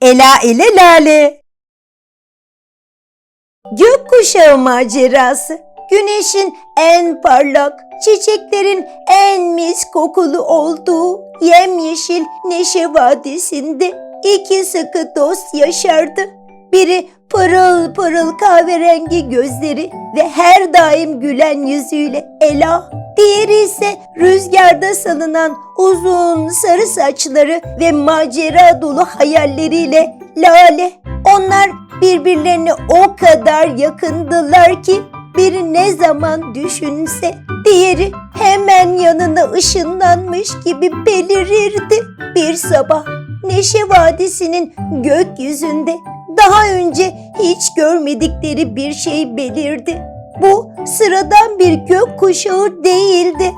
Ela ile Lale. Gökkuşağı macerası. Güneşin en parlak, çiçeklerin en mis kokulu olduğu yemyeşil Neşe Vadisi'nde iki sıkı dost yaşardı. Biri pırıl pırıl kahverengi gözleri ve her daim gülen yüzüyle Ela. Diğeri ise rüzgarda salınan uzun sarı saçları ve macera dolu hayalleriyle Lale. Onlar birbirlerine o kadar yakındılar ki biri ne zaman düşünse diğeri hemen yanına ışınlanmış gibi belirirdi. Bir sabah Neşe Vadisi'nin gökyüzünde daha önce hiç görmedikleri bir şey belirdi. Bu sıradan bir gökkuşağı değildi.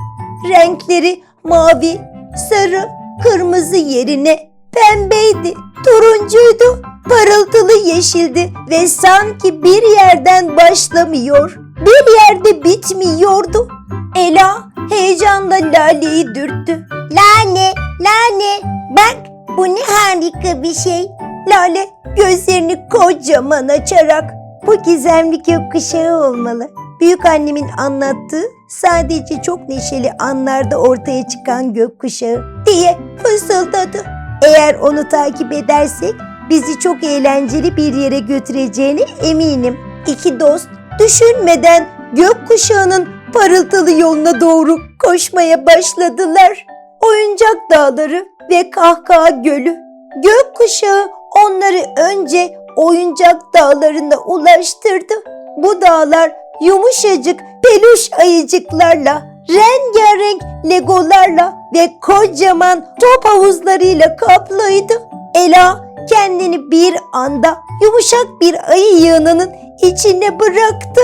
Renkleri mavi, sarı, kırmızı yerine pembeydi, turuncuydu, parıltılı yeşildi ve sanki bir yerden başlamıyor, bir yerde bitmiyordu. Ela heyecanla Lale'yi dürttü. Lale, Lale, bak bu ne harika bir şey. Lale gözlerini kocaman açarak bu gizemli gökkuşağı olmalı. Büyük annemin anlattığı sadece çok neşeli anlarda ortaya çıkan gökkuşağı diye fısıldadı. Eğer onu takip edersek bizi çok eğlenceli bir yere götüreceğine eminim. İki dost düşünmeden gökkuşağının parıltılı yoluna doğru koşmaya başladılar. Oyuncak dağları ve kahkaha gölü. Gökkuşağı onları önce oyuncak dağlarına ulaştırdı. Bu dağlar yumuşacık peluş ayıcıklarla, rengarenk legolarla ve kocaman top havuzlarıyla kaplıydı. Ela kendini bir anda yumuşak bir ayı yığınının içine bıraktı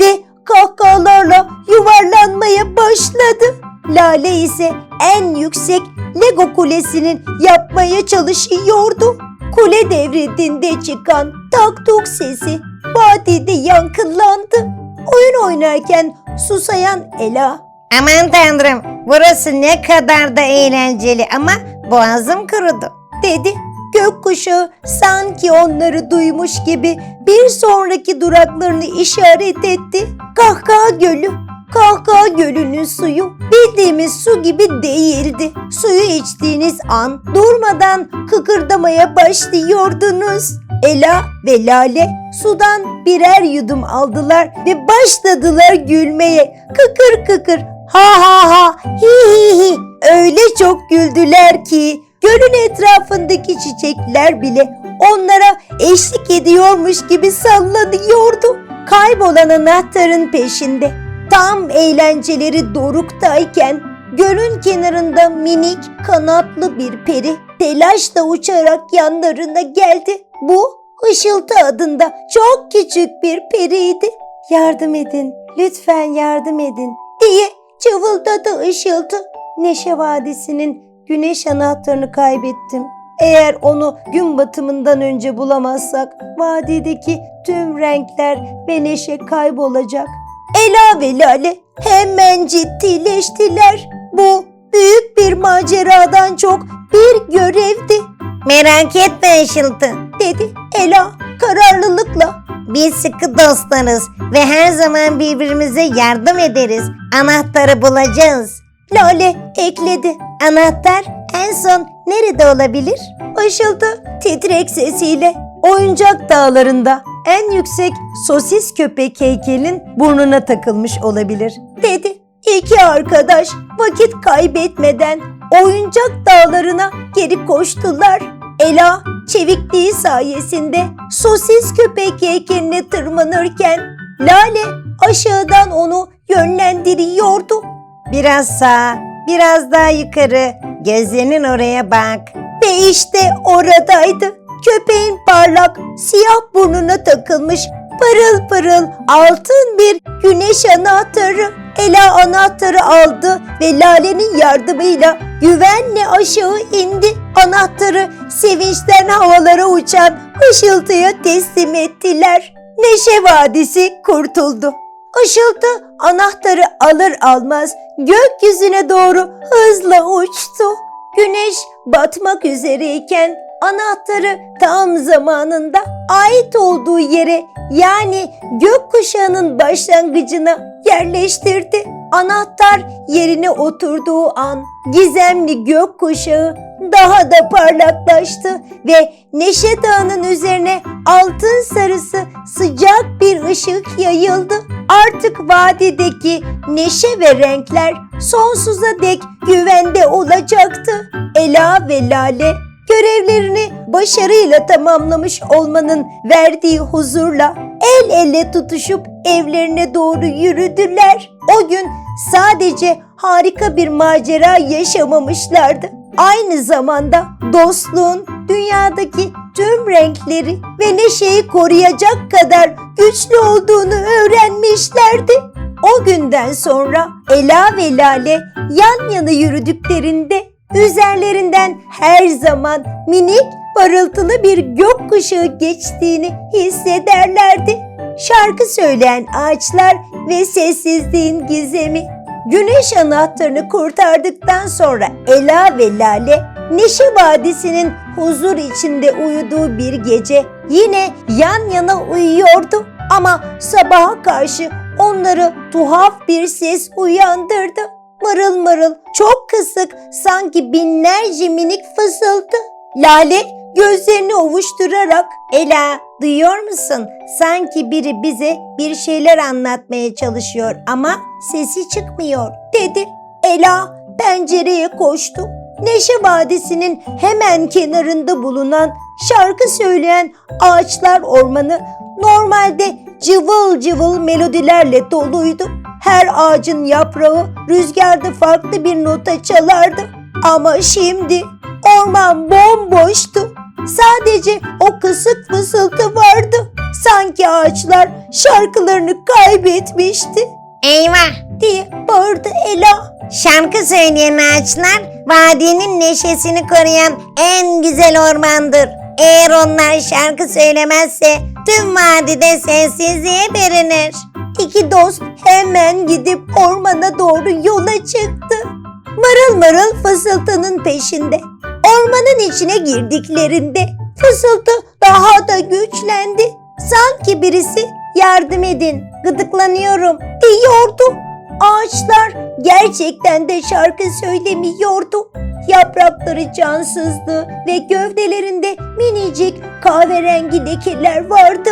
ve kahkahalarla yuvarlanmaya başladı. Lale ise en yüksek Lego kulesinin yapmaya çalışıyordu. Kule devrildiğinde çıkan tak tuk sesi vadide yankılandı. Oyun oynarken susayan Ela Aman tanrım burası ne kadar da eğlenceli ama boğazım kurudu. dedi. Gökkuşağı sanki onları duymuş gibi bir sonraki duraklarını işaret etti. Kahkaha Gölü. Kahkaha Gölü'nün suyu bildiğimiz su gibi değildi. Suyu içtiğiniz an durmadan kıkırdamaya başlıyordunuz. Ela ve Lale sudan birer yudum aldılar ve başladılar gülmeye. Kıkır kıkır ha ha ha hi hi hi öyle çok güldüler ki gölün etrafındaki çiçekler bile onlara eşlik ediyormuş gibi sallanıyordu. Kaybolan anahtarın peşinde tam eğlenceleri doruktayken gölün kenarında minik kanatlı bir peri telaşla uçarak yanlarına geldi. Bu Işıltı adında çok küçük bir periydi. Yardım edin, lütfen yardım edin diye çıvıldadı Işıltı. Neşe Vadisi'nin güneş anahtarını kaybettim. Eğer onu gün batımından önce bulamazsak vadideki tüm renkler ve neşe kaybolacak. Ela ve Lale hemen ciddileştiler. Bu büyük bir maceradan çok bir görevdi Merak etme Işıltı. dedi Ela kararlılıkla. Biz sıkı dostlarız ve her zaman birbirimize yardım ederiz. Anahtarı bulacağız. Lale ekledi. Anahtar en son nerede olabilir? Işıltı titrek sesiyle oyuncak dağlarında en yüksek sosis köpek heykelin burnuna takılmış olabilir dedi. İki arkadaş vakit kaybetmeden oyuncak dağlarına geri koştular. Ela çevikliği sayesinde sosis köpek heykeline tırmanırken Lale aşağıdan onu yönlendiriyordu. Biraz sağa, biraz daha yukarı. Gözlerinin oraya bak. Ve işte oradaydı. Köpeğin parlak siyah burnuna takılmış parıl parıl altın bir güneş anahtarı. Ela anahtarı aldı ve Lale'nin yardımıyla güvenle aşağı indi. Anahtarı sevinçten havalara uçan ışıltıya teslim ettiler. Neşe Vadisi kurtuldu. Işıltı anahtarı alır almaz gökyüzüne doğru hızla uçtu. Güneş batmak üzereyken anahtarı tam zamanında ait olduğu yere yani gökkuşağının başlangıcına yerleştirdi. Anahtar yerine oturduğu an gizemli gökkuşağı daha da parlaklaştı ve Neşe Dağı'nın üzerine altın sarısı sıcak bir ışık yayıldı. Artık vadideki neşe ve renkler sonsuza dek güvende olacaktı. Ela ve Lale görevlerini başarıyla tamamlamış olmanın verdiği huzurla el ele tutuşup evlerine doğru yürüdüler. O gün sadece harika bir macera yaşamamışlardı. Aynı zamanda dostluğun dünyadaki tüm renkleri ve neşeyi koruyacak kadar güçlü olduğunu öğrenmişlerdi. O günden sonra Ela ve Lale yan yana yürüdüklerinde üzerlerinden her zaman minik parıltılı bir gökkuşağı geçtiğini hissederlerdi. Şarkı söyleyen ağaçlar ve sessizliğin gizemi. Güneş anahtarını kurtardıktan sonra Ela ve Lale Neşe Vadisi'nin huzur içinde uyuduğu bir gece yine yan yana uyuyordu. Ama sabaha karşı onları tuhaf bir ses uyandırdı. Mırıl mırıl, çok kısık, sanki binlerce minik fısıltı. Lale gözlerini ovuşturarak Ela duyuyor musun? Sanki biri bize bir şeyler anlatmaya çalışıyor ama sesi çıkmıyor dedi. Ela pencereye koştu. Neşe Vadisi'nin hemen kenarında bulunan şarkı söyleyen ağaçlar ormanı normalde cıvıl cıvıl melodilerle doluydu. Her ağacın yaprağı rüzgarda farklı bir nota çalardı. Ama şimdi orman bomboştu. Sadece o kısık fısıltı vardı. Sanki ağaçlar şarkılarını kaybetmişti Eyvah! diye bağırdı Ela. Şarkı söyleyen ağaçlar vadinin neşesini koruyan en güzel ormandır. Eğer onlar şarkı söylemezse tüm vadide sessizliğe bürünür. İki dost hemen gidip ormana doğru yola çıktı. Marıl marıl fısıltının peşinde. Ormanın içine girdiklerinde fısıltı daha da güçlendi. Sanki birisi yardım edin, gıdıklanıyorum diyordu. Ağaçlar gerçekten de şarkı söylemiyordu. Yaprakları cansızdı ve gövdelerinde minicik kahverengi lekeler vardı.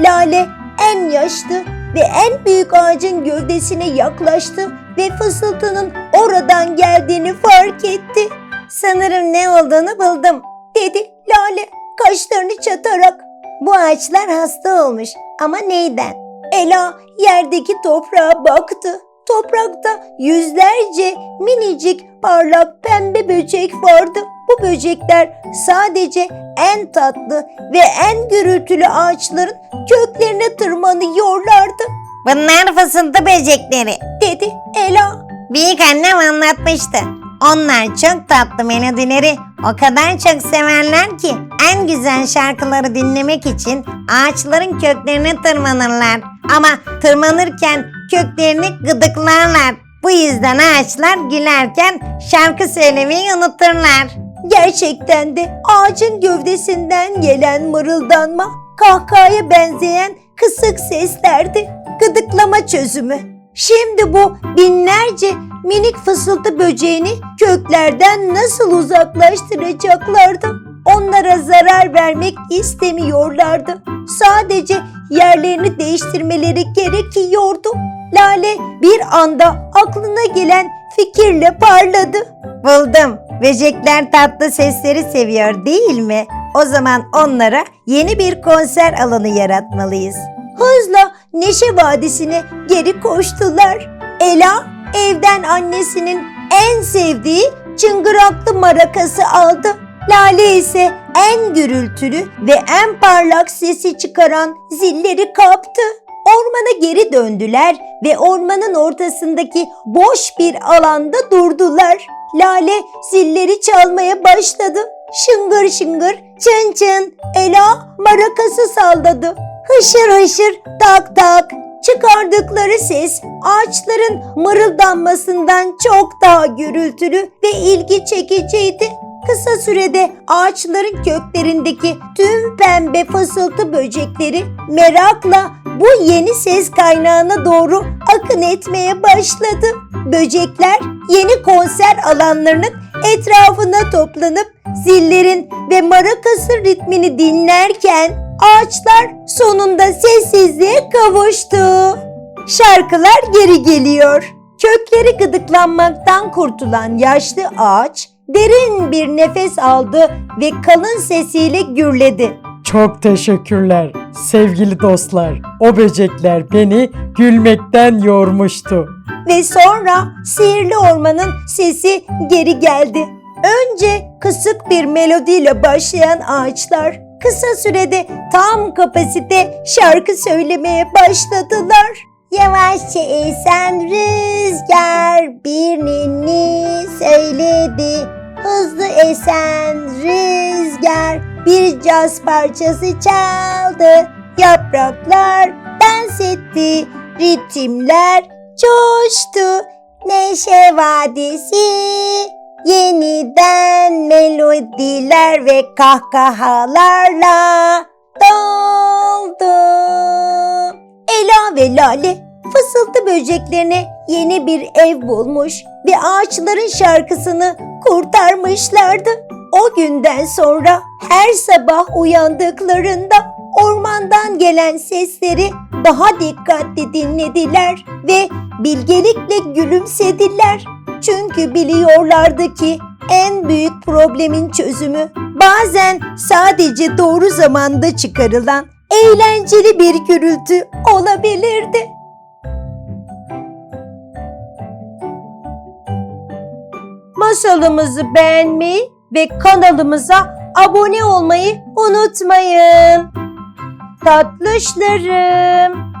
Lale en yaşlı ve en büyük ağacın gövdesine yaklaştı ve fısıltının oradan geldiğini fark etti. Sanırım ne olduğunu buldum dedi Lale kaşlarını çatarak. Bu ağaçlar hasta olmuş ama neyden? Ela yerdeki toprağa baktı. Toprakta yüzlerce minicik parlak pembe böcek vardı. Bu böcekler sadece en tatlı ve en gürültülü ağaçların köklerine tırmanıyorlardı Bunlar fısıltı böcekleri. dedi Ela. Büyük annem anlatmıştı. Onlar çok tatlı melodileri o kadar çok severler ki en güzel şarkıları dinlemek için ağaçların köklerine tırmanırlar. Ama tırmanırken köklerini gıdıklarlar. Bu yüzden ağaçlar gülerken şarkı söylemeyi unuturlar. Gerçekten de ağacın gövdesinden gelen mırıldanma kahkahaya benzeyen kısık seslerdi. Gıdıklama çözümü. Şimdi bu binlerce minik fısıltı böceğini köklerden nasıl uzaklaştıracaklardı? Onlara zarar vermek istemiyorlardı. Sadece yerlerini değiştirmeleri gerekiyordu. Lale bir anda aklına gelen fikirle parladı. Buldum. Böcekler tatlı sesleri seviyor değil mi? O zaman onlara yeni bir konser alanı yaratmalıyız. Hızla Neşe Vadisi'ne geri koştular. Ela evden annesinin en sevdiği çıngıraklı marakası aldı. Lale ise en gürültülü ve en parlak sesi çıkaran zilleri kaptı. Ormana geri döndüler ve ormanın ortasındaki boş bir alanda durdular. Lale zilleri çalmaya başladı. Şıngır şıngır, çın çın, Ela marakası salladı. Hışır hışır, tak tak. Çıkardıkları ses ağaçların mırıldanmasından çok daha gürültülü ve ilgi çekiciydi. Kısa sürede ağaçların köklerindeki tüm pembe fısıltı böcekleri merakla bu yeni ses kaynağına doğru akın etmeye başladı. Böcekler yeni konser alanlarının etrafına toplanıp zillerin ve marakasın ritmini dinlerken ağaçlar sonunda sessizliğe kavuştu. Şarkılar geri geliyor. Kökleri gıdıklanmaktan kurtulan yaşlı ağaç derin bir nefes aldı ve kalın sesiyle gürledi. Çok teşekkürler sevgili dostlar. O böcekler beni gülmekten yormuştu. Ve sonra sihirli ormanın sesi geri geldi. Önce kısık bir melodiyle başlayan ağaçlar kısa sürede tam kapasite şarkı söylemeye başladılar. Yavaşça esen rüzgar bir ninni söyledi. Hızlı esen rüzgar bir caz parçası çaldı. Yapraklar dans etti, ritimler coştu. Neşe vadisi yeniden melodiler ve kahkahalarla doldu. Ela ve Lale fısıltı böceklerine yeni bir ev bulmuş ve ağaçların şarkısını kurtarmışlardı. O günden sonra her sabah uyandıklarında ormandan gelen sesleri daha dikkatli dinlediler ve bilgelikle gülümsediler. Çünkü biliyorlardı ki en büyük problemin çözümü bazen sadece doğru zamanda çıkarılan eğlenceli bir gürültü olabilirdi. Masalımızı beğenmeyi ve kanalımıza abone olmayı unutmayın. Tatlışlarım.